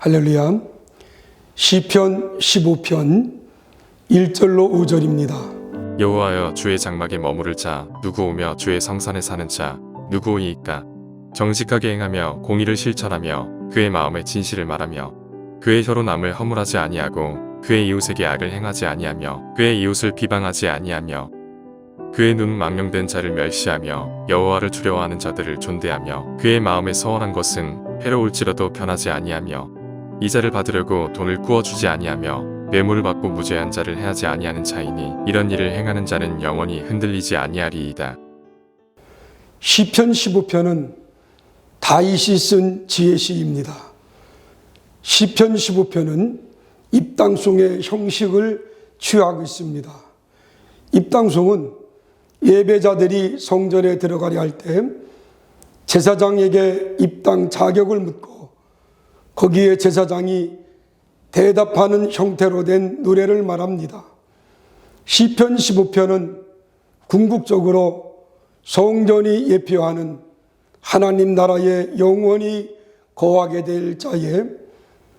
할렐루야. 시편 15편 1절로 5절입니다. 여호와여 주의 장막에 머무를 자 누구 오며 주의 성산에 사는 자 누구이까 정직하게 행하며 공의를 실천하며 그의 마음에 진실을 말하며 그의 혀로 남을 허물하지 아니하고 그의 이웃에게 악을 행하지 아니하며 그의 이웃을 비방하지 아니하며 그의 눈 망령된 자를 멸시하며 여호와를 두려워하는 자들을 존대하며 그의 마음에 서원한 것은 해로울지라도 변하지 아니하며 이자를 받으려고 돈을 구워주지 아니하며 뇌물을 받고 무죄한 자를 해하지 아니하는 자이니 이런 일을 행하는 자는 영원히 흔들리지 아니하리이다. 시편 15편은 다윗이 쓴 지혜시입니다. 시편 15편은 입당송의 형식을 취하고 있습니다. 입당송은 예배자들이 성전에 들어가려 할 때 제사장에게 입당 자격을 묻고 거기에 제사장이 대답하는 형태로 된 노래를 말합니다. 시편 15편은 궁극적으로 성전이 예표하는 하나님 나라에 영원히 거하게 될 자의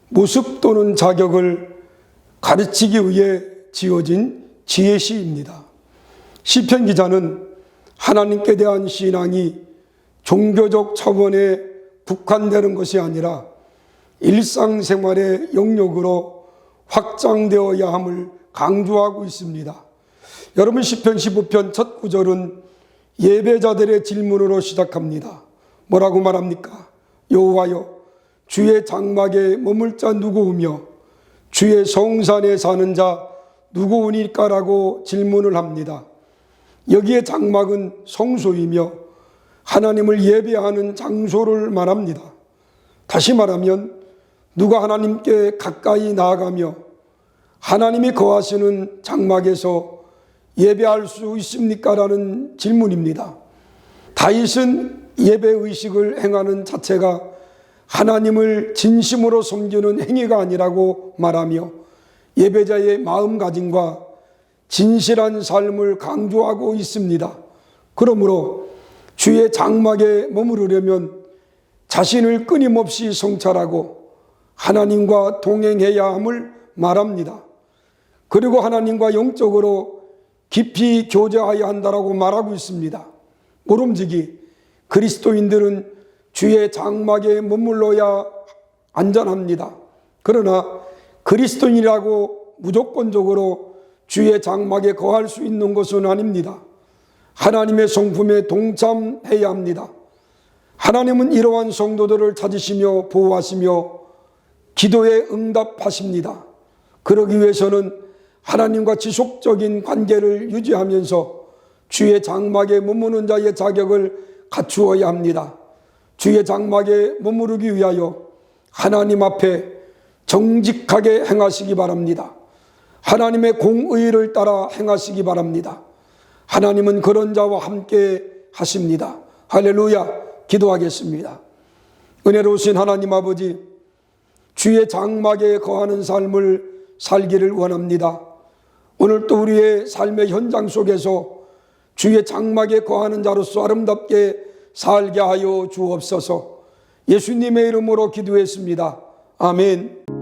모습 또는 자격을 가르치기 위해 지어진 지혜시입니다. 시편 기자는 하나님께 대한 신앙이 종교적 차원에 국한되는 것이 아니라 일상생활의 영역으로 확장되어야 함을 강조하고 있습니다. 여러분 시편 15편 첫 구절은 예배자들의 질문으로 시작합니다. 뭐라고 말합니까? 여호와여 주의 장막에 머물 자 누구오며 주의 성산에 사는 자 누구오니까라고 질문을 합니다. 여기에 장막은 성소이며 하나님을 예배하는 장소를 말합니다. 다시 말하면 누가 하나님께 가까이 나아가며 하나님이 거하시는 장막에서 예배할 수 있습니까? 라는 질문입니다. 다윗은 예배 의식을 행하는 자체가 하나님을 진심으로 섬기는 행위가 아니라고 말하며 예배자의 마음가짐과 진실한 삶을 강조하고 있습니다. 그러므로 주의 장막에 머무르려면 자신을 끊임없이 성찰하고 하나님과 동행해야 함을 말합니다. 그리고 하나님과 영적으로 깊이 교제하여야 한다라고 말하고 있습니다. 모름지기 그리스도인들은 주의 장막에 머물러야 안전합니다. 그러나 그리스도인이라고 무조건적으로 주의 장막에 거할 수 있는 것은 아닙니다. 하나님의 성품에 동참해야 합니다. 하나님은 이러한 성도들을 찾으시며 보호하시며 기도에 응답하십니다. 그러기 위해서는 하나님과 지속적인 관계를 유지하면서 주의 장막에 머무는 자의 자격을 갖추어야 합니다. 주의 장막에 머무르기 위하여 하나님 앞에 정직하게 행하시기 바랍니다. 하나님의 공의를 따라 행하시기 바랍니다. 하나님은 그런 자와 함께 하십니다. 할렐루야. 기도하겠습니다. 은혜로우신 하나님 아버지, 주의 장막에 거하는 삶을 살기를 원합니다. 오늘 또 우리의 삶의 현장 속에서 주의 장막에 거하는 자로서 아름답게 살게 하여 주옵소서 예수님의 이름으로 기도했습니다. 아멘.